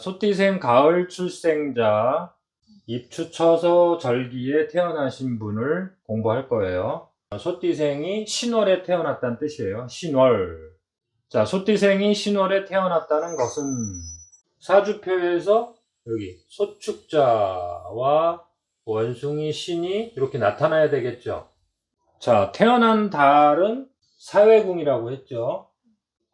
소띠생 가을 출생자 입추 처서 절기에 태어나신 분을 공부할 거예요. 소띠생이 신월에 태어났다는 뜻이에요. 신월. 자, 소띠생이 신월에 태어났다는 것은 사주표에서 여기 소축자와 원숭이 신이 이렇게 나타나야 되겠죠. 자, 태어난 달은 사회궁이라고 했죠.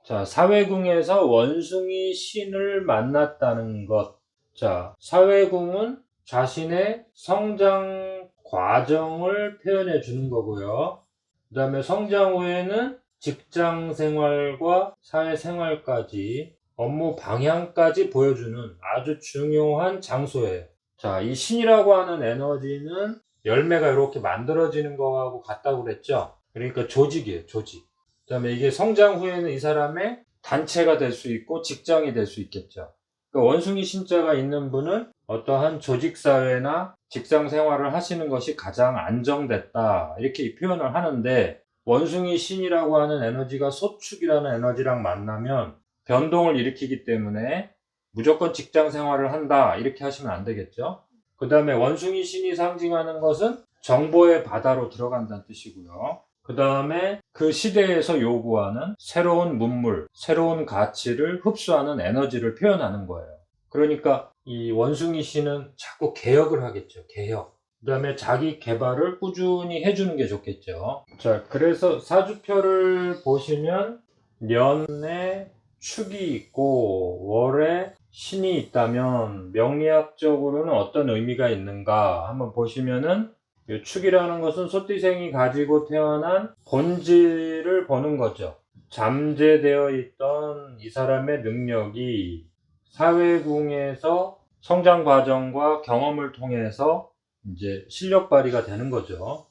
자, 사회궁에서 원숭이 신을 만났다는 것. 자, 사회궁은 자신의 성장 과정을 표현해 주는 거고요. 그 다음에 성장 후에는 직장 생활과 사회 생활까지 업무 방향까지 보여주는 아주 중요한 장소예요. 자, 이 신이라고 하는 에너지는 열매가 이렇게 만들어지는 거하고 같다고 그랬죠? 그러니까 조직이에요, 조직. 그 다음에 이게 성장 후에는 이 사람의 단체가 될 수 있고 직장이 될 수 있겠죠. 그 원숭이 신자가 있는 분은 어떠한 조직사회나 직장 생활을 하시는 것이 가장 안정됐다. 이렇게 표현을 하는데 원숭이 신이라고 하는 에너지가 소축이라는 에너지랑 만나면 변동을 일으키기 때문에 무조건 직장 생활을 한다. 이렇게 하시면 안 되겠죠. 그 다음에 원숭이 신이 상징하는 것은 정보의 바다로 들어간다는 뜻이고요. 그 다음에 그 시대에서 요구하는 새로운 문물, 새로운 가치를 흡수하는 에너지를 표현하는 거예요. 그러니까 이 원숭이 씨는 자꾸 개혁을 하겠죠. 개혁. 그 다음에 자기 개발을 꾸준히 해주는 게 좋겠죠. 자, 그래서 사주표를 보시면 년에 축이 있고 월에 신이 있다면 명리학적으로는 어떤 의미가 있는가 한번 보시면은 이 축이라는 것은 소띠생이 가지고 태어난 본질을 보는 거죠. 잠재되어 있던 이 사람의 능력이 사회궁에서 성장 과정과 경험을 통해서 이제 실력 발휘가 되는 거죠.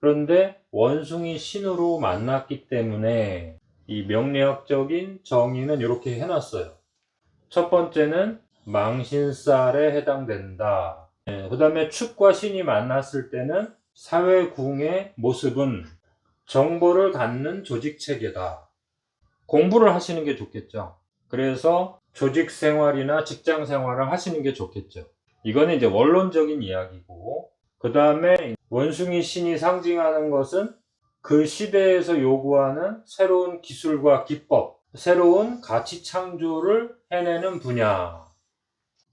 그런데 원숭이 신으로 만났기 때문에 이 명리학적인 정의는 이렇게 해놨어요. 첫 번째는 망신살에 해당된다. 그 다음에 축과 신이 만났을 때는 사회궁의 모습은 정보를 갖는 조직 체계다. 공부를 하시는 게 좋겠죠. 그래서 조직 생활이나 직장 생활을 하시는 게 좋겠죠. 이거는 이제 원론적인 이야기고, 그 다음에 원숭이 신이 상징하는 것은 그 시대에서 요구하는 새로운 기술과 기법, 새로운 가치 창조를 해내는 분야.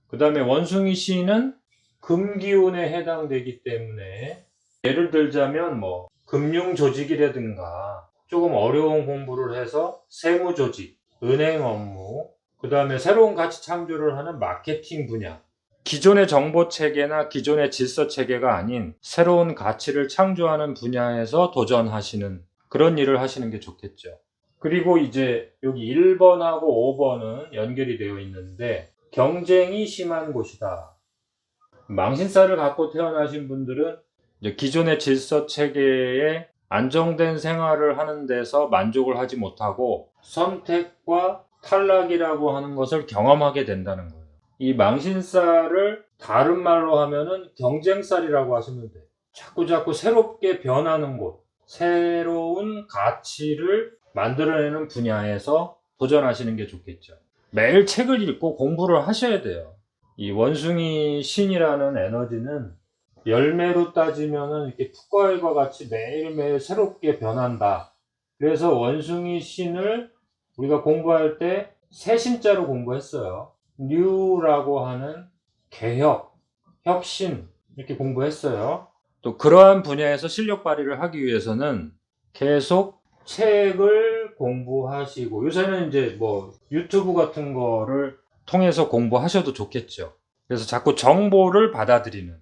그 다음에 원숭이 신은 금기운에 해당되기 때문에 예를 들자면 뭐 금융 조직이라든가 조금 어려운 공부를 해서 세무 조직, 은행 업무, 그 다음에 새로운 가치 창조를 하는 마케팅 분야. 기존의 정보 체계나 기존의 질서 체계가 아닌 새로운 가치를 창조하는 분야에서 도전하시는 그런 일을 하시는 게 좋겠죠. 그리고 이제 여기 1번하고 5번은 연결이 되어 있는데 경쟁이 심한 곳이다. 망신살을 갖고 태어나신 분들은 기존의 질서 체계에 안정된 생활을 하는 데서 만족을 하지 못하고 선택과 탈락이라고 하는 것을 경험하게 된다는 거예요. 이 망신살을 다른 말로 하면은 경쟁살이라고 하시면 돼요. 자꾸 자꾸 새롭게 변하는 곳, 새로운 가치를 만들어내는 분야에서 도전하시는 게 좋겠죠. 매일 책을 읽고 공부를 하셔야 돼요. 이 원숭이 신이라는 에너지는 열매로 따지면은 이렇게 풋과일과 같이 매일매일 새롭게 변한다. 그래서 원숭이 신을 우리가 공부할 때 새 신자로 공부했어요. 뉴라고 하는 개혁, 혁신 이렇게 공부했어요. 또 그러한 분야에서 실력 발휘를 하기 위해서는 계속 책을 공부하시고 요새는 이제 뭐 유튜브 같은 거를 통해서 공부하셔도 좋겠죠. 그래서 자꾸 정보를 받아들이는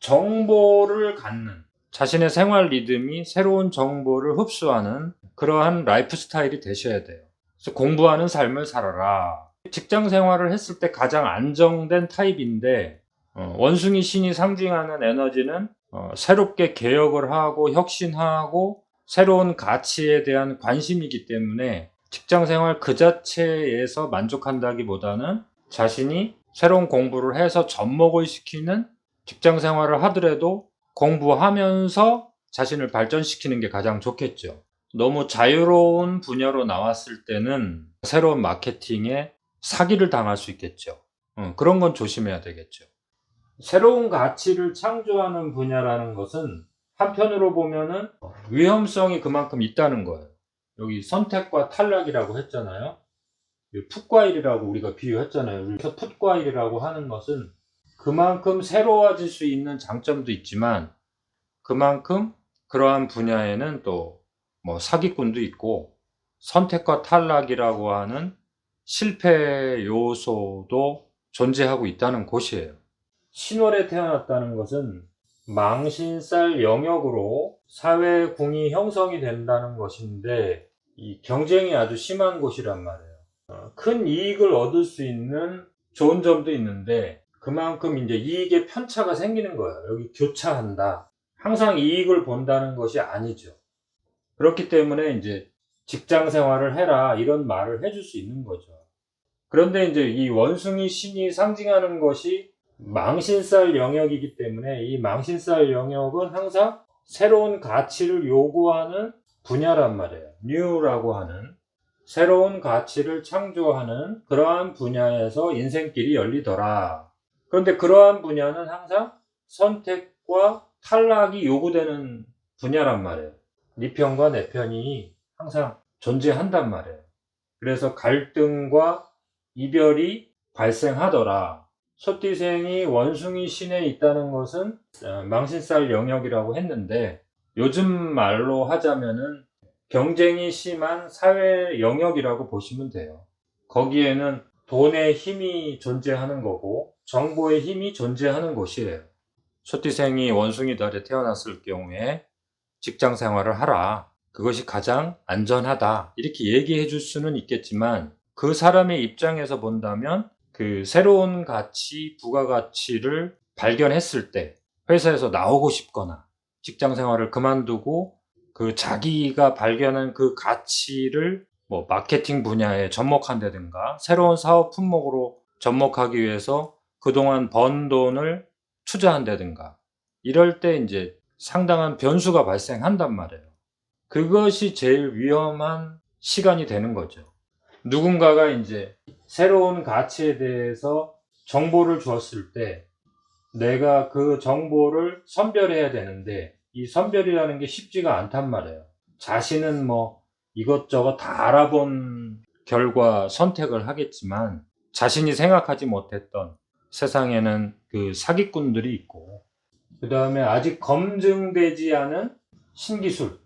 정보를 갖는 자신의 생활 리듬이 새로운 정보를 흡수하는 그러한 라이프 스타일이 되셔야 돼요. 그래서 공부하는 삶을 살아라. 직장 생활을 했을 때 가장 안정된 타입인데 어, 원숭이 신이 상징하는 에너지는 어, 새롭게 개혁을 하고 혁신하고 새로운 가치에 대한 관심이기 때문에 직장 생활 그 자체에서 만족한다기보다는 자신이 새로운 공부를 해서 접목을 시키는 직장 생활을 하더라도 공부하면서 자신을 발전시키는 게 가장 좋겠죠. 너무 자유로운 분야로 나왔을 때는 새로운 마케팅에 사기를 당할 수 있겠죠. 어, 그런 건 조심해야 되겠죠. 새로운 가치를 창조하는 분야라는 것은 한편으로 보면은 위험성이 그만큼 있다는 거예요. 여기 선택과 탈락이라고 했잖아요. 이 풋과일이라고 우리가 비유했잖아요. 그래서 풋과일이라고 하는 것은 그만큼 새로워질 수 있는 장점도 있지만 그만큼 그러한 분야에는 또 뭐 사기꾼도 있고 선택과 탈락이라고 하는 실패 요소도 존재하고 있다는 곳이에요. 신월에 태어났다는 것은 망신살 영역으로 사회궁이 형성이 된다는 것인데 이 경쟁이 아주 심한 곳이란 말이에요. 어, 큰 이익을 얻을 수 있는 좋은 점도 있는데 그만큼 이제 이익의 편차가 생기는 거예요. 여기 교차한다. 항상 이익을 본다는 것이 아니죠. 그렇기 때문에 이제 직장 생활을 해라 이런 말을 해줄 수 있는 거죠. 그런데 이제 이 원숭이 신이 상징하는 것이 망신살 영역이기 때문에 이 망신살 영역은 항상 새로운 가치를 요구하는 분야란 말이에요. new라고 하는 새로운 가치를 창조하는 그러한 분야에서 인생길이 열리더라. 그런데 그러한 분야는 항상 선택과 탈락이 요구되는 분야란 말이에요. 네 편과 내 편이 항상 존재한단 말이에요. 그래서 갈등과 이별이 발생하더라. 소띠생이 원숭이 신에 있다는 것은 어, 망신살 영역이라고 했는데 요즘 말로 하자면은 경쟁이 심한 사회 영역이라고 보시면 돼요. 거기에는 돈의 힘이 존재하는 거고 정보의 힘이 존재하는 곳이에요. 소띠생이 원숭이 달에 태어났을 경우에 직장 생활을 하라. 그것이 가장 안전하다. 이렇게 얘기해 줄 수는 있겠지만 그 사람의 입장에서 본다면 그 새로운 가치, 부가가치를 발견했을 때 회사에서 나오고 싶거나 직장 생활을 그만두고 그 자기가 발견한 그 가치를 뭐 마케팅 분야에 접목한다든가 새로운 사업 품목으로 접목하기 위해서 그동안 번 돈을 투자한다든가 이럴 때 이제 상당한 변수가 발생한단 말이에요. 그것이 제일 위험한 시간이 되는 거죠. 누군가가 이제 새로운 가치에 대해서 정보를 주었을 때 내가 그 정보를 선별해야 되는데 이 선별이라는 게 쉽지가 않단 말이에요. 자신은 뭐 이것저것 다 알아본 결과 선택을 하겠지만 자신이 생각하지 못했던 세상에는 그 사기꾼들이 있고 그 다음에 아직 검증되지 않은 신기술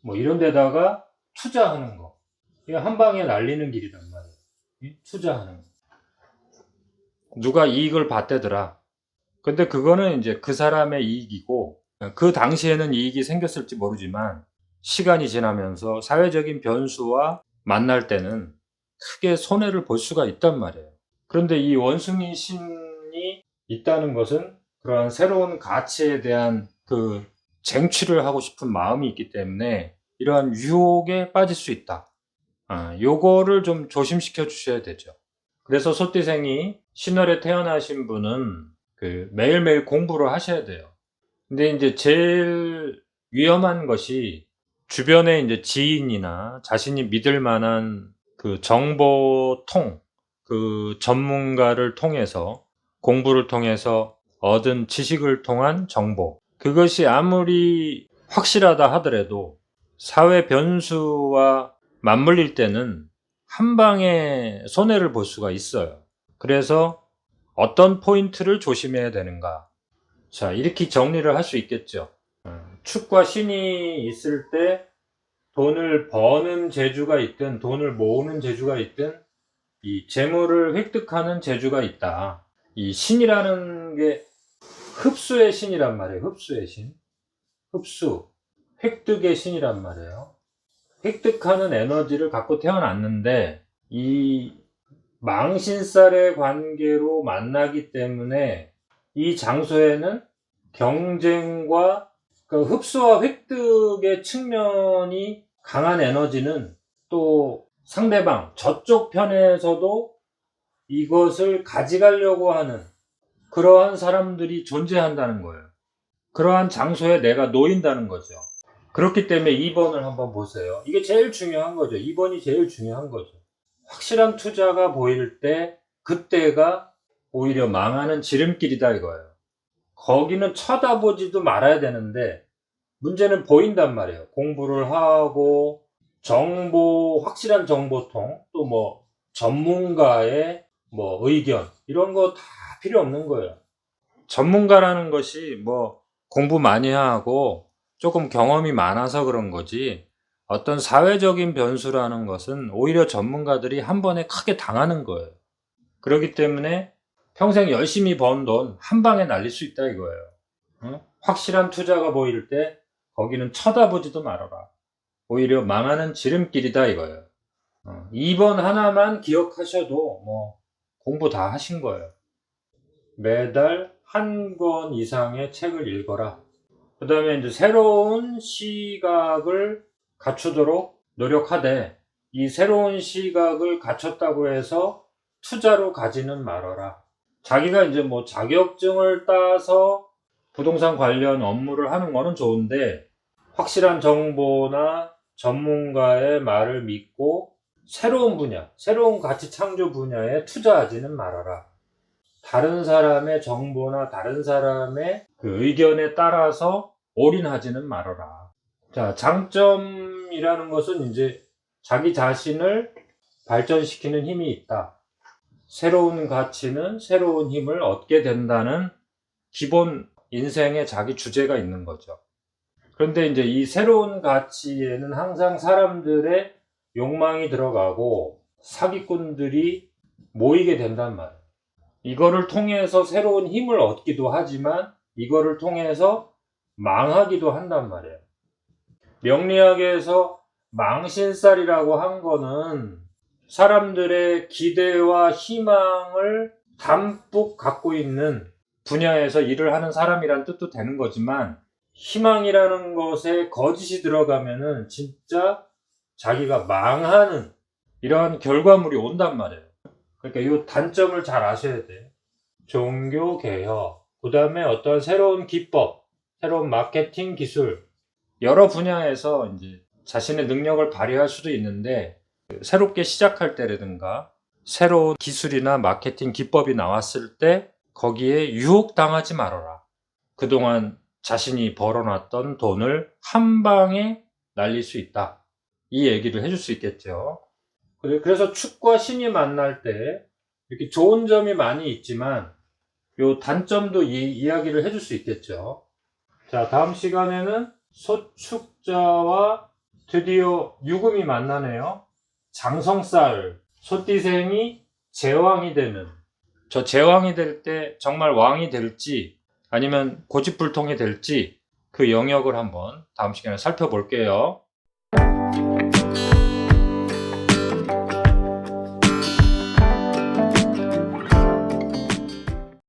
뭐 이런 데다가 투자하는 거 이거 한 방에 날리는 길이란 말이에요 이 투자하는 거 누가 이익을 봤대더라. 근데 그거는 이제 그 사람의 이익이고 그 당시에는 이익이 생겼을지 모르지만 시간이 지나면서 사회적인 변수와 만날 때는 크게 손해를 볼 수가 있단 말이에요. 그런데 이 원숭이 신이 있다는 것은 그러한 새로운 가치에 대한 그 쟁취를 하고 싶은 마음이 있기 때문에 이러한 유혹에 빠질 수 있다. 아, 요거를 좀 조심시켜 주셔야 되죠. 그래서 소띠생이 신월에 태어나신 분은 그 매일매일 공부를 하셔야 돼요. 근데 이제 제일 위험한 것이 주변에 이제 지인이나 자신이 믿을 만한 그 정보통, 그 전문가를 통해서 공부를 통해서 얻은 지식을 통한 정보. 그것이 아무리 확실하다 하더라도 사회 변수와 맞물릴 때는 한 방에 손해를 볼 수가 있어요. 그래서 어떤 포인트를 조심해야 되는가. 자, 이렇게 정리를 할 수 있겠죠. 어, 축과 신이 있을 때 돈을 버는 재주가 있든 돈을 모으는 재주가 있든 이 재물을 획득하는 재주가 있다. 이 신이라는 게 흡수의 신이란 말이에요. 흡수의 신. 흡수. 획득의 신이란 말이에요. 획득하는 에너지를 갖고 태어났는데 이 망신살의 관계로 만나기 때문에 이 장소에는 경쟁과 그 흡수와 획득의 측면이 강한 에너지는 또 상대방 저쪽 편에서도 이것을 가져가려고 하는 그러한 사람들이 존재한다는 거예요. 그러한 장소에 내가 놓인다는 거죠. 그렇기 때문에 2번을 한번 보세요. 이게 제일 중요한 거죠. 2번이 제일 중요한 거죠. 확실한 투자가 보일 때 그때가 오히려 망하는 지름길이다 이거예요. 거기는 쳐다보지도 말아야 되는데 문제는 보인단 말이에요. 공부를 하고 정보 확실한 정보통 또 뭐 전문가의 뭐 의견 이런 거 다 필요 없는 거예요. 전문가라는 것이 뭐 공부 많이 하고 조금 경험이 많아서 그런 거지 어떤 사회적인 변수라는 것은 오히려 전문가들이 한 번에 크게 당하는 거예요. 그렇기 때문에 평생 열심히 번 돈 한 방에 날릴 수 있다 이거예요. 응? 확실한 투자가 보일 때 거기는 쳐다보지도 말아라. 오히려 망하는 지름길이다 이거예요. 어, 2번 하나만 기억하셔도 뭐 공부 다 하신 거예요. 매달 한 권 이상의 책을 읽어라. 그 다음에 이제 새로운 시각을 갖추도록 노력하되 이 새로운 시각을 갖췄다고 해서 투자로 가지는 말아라. 자기가 이제 뭐 자격증을 따서 부동산 관련 업무를 하는 거는 좋은데 확실한 정보나 전문가의 말을 믿고 새로운 분야, 새로운 가치 창조 분야에 투자하지는 말아라. 다른 사람의 정보나 다른 사람의 그 의견에 따라서 올인하지는 말아라. 자, 장점이라는 것은 이제 자기 자신을 발전시키는 힘이 있다. 새로운 가치는 새로운 힘을 얻게 된다는 기본 인생의 자기 주제가 있는 거죠. 그런데 이제 이 새로운 가치에는 항상 사람들의 욕망이 들어가고 사기꾼들이 모이게 된단 말이에요. 이거를 통해서 새로운 힘을 얻기도 하지만 이거를 통해서 망하기도 한단 말이에요. 명리학에서 망신살이라고 한 거는 사람들의 기대와 희망을 담뿍 갖고 있는 분야에서 일을 하는 사람이란 뜻도 되는 거지만 희망이라는 것에 거짓이 들어가면은 진짜 자기가 망하는 이러한 결과물이 온단 말이에요. 그러니까 이 단점을 잘 아셔야 돼요. 종교 개혁, 그 다음에 어떤 새로운 기법, 새로운 마케팅 기술, 여러 분야에서 이제 자신의 능력을 발휘할 수도 있는데 새롭게 시작할 때라든가 새로운 기술이나 마케팅 기법이 나왔을 때 거기에 유혹당하지 말아라. 그동안 자신이 벌어놨던 돈을 한 방에 날릴 수 있다. 이 얘기를 해줄 수 있겠죠. 그래- 그래서 축과 신이 만날 때 이렇게 좋은 점이 많이 있지만 요 단점도 이, 이야기를 해줄 수 있겠죠. 자, 다음 시간에는 소축자와 드디어 유금이 만나네요. 장성살, 소띠생이 제왕이 되는. 저 제왕이 될 때 정말 왕이 될지 아니면 고집불통이 될지 그 영역을 한번 다음 시간에 살펴볼게요.